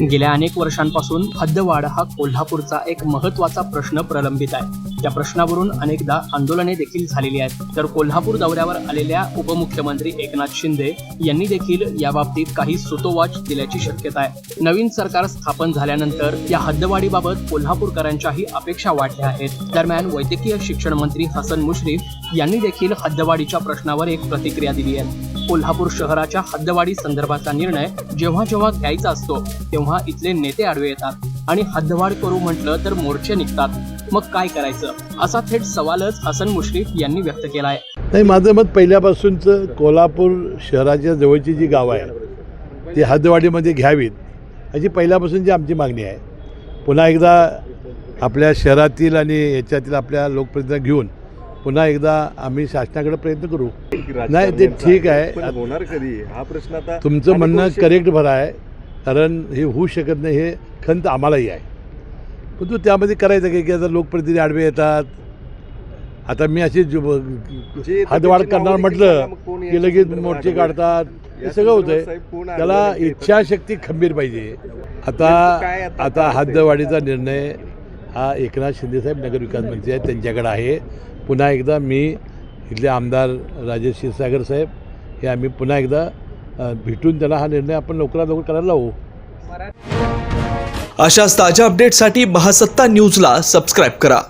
गेल्या अनेक वर्षांपासून हद्दवाढ हा कोल्हापूरचा एक महत्त्वाचा प्रश्न प्रलंबित आहे. त्या प्रश्नावरून अनेकदा आंदोलने देखील झालेली आहेत. तर कोल्हापूर दौऱ्यावर आलेल्या उपमुख्यमंत्री एकनाथ शिंदे यांनी देखील याबाबतीत काही सुतोवाच दिल्याची शक्यता आहे. नवीन सरकार स्थापन झाल्यानंतर या हद्दवाढीबाबत कोल्हापूरकरांच्याही अपेक्षा वाढल्या आहेत. दरम्यान वैद्यकीय शिक्षण मंत्री हसन मुश्रीफ यांनी देखील हद्दवाढीच्या प्रश्नावर एक प्रतिक्रिया दिली आहे. कोल्हापूर शहराच्या हद्दवाढी संदर्भाचा निर्णय जेव्हा जेव्हा घ्यायचा असतो तेव्हा इथले नेते आडवे येतात. आणि हद्दवाढ करू म्हटलं तर मोर्चे निघतात. मग काय करायचं? असा थेट सवालच हसन मुश्रीफ यांनी व्यक्त केला आहे नाही माझं मत पहिल्यापासूनचं कोल्हापूर शहराच्या जवळची जी गावं आहे ती हद्दवाढीमध्ये घ्यावीत अशी पहिल्यापासूनची आमची मागणी आहे. पुन्हा एकदा आपल्या शहरातील आणि याच्यातील आपल्या लोकप्रतिनिधी घेऊन पुन्हा एकदा आम्ही शासनाकडे प्रयत्न करू. नाही, ते ठीक आहे. होणार कधी? हा प्रश्न आता तुमचं म्हणणं करेक्ट भरा आहे. कारण हे होऊ शकत नाही हे खंत आम्हालाही आहे. पण तू त्यामध्ये करायचं काय की आता लोकप्रतिनिधी आडवे येतात. आता मी अशी नावं करणार म्हटलं की लगेच मोर्चे? काढतात. हे सगळं होतंय. त्याला? इच्छाशक्ती खंबीर पाहिजे. आता आता? हद्दवाढीचा निर्णय हा एकनाथ शिंदेसाहेब नगरविकास मंत्री आहेत त्यांच्याकडे आहे. पुन्हा एकदा मी इथले आमदार राजेश क्षीरसागर साहेब हे आम्ही पुन्हा एकदा भेटून त्याला हा निर्णय आपण लवकरात लवकर करायला लावू. अशाच ताज्या अपडेटसाठी महासत्ता न्यूजला सबस्क्राईब करा.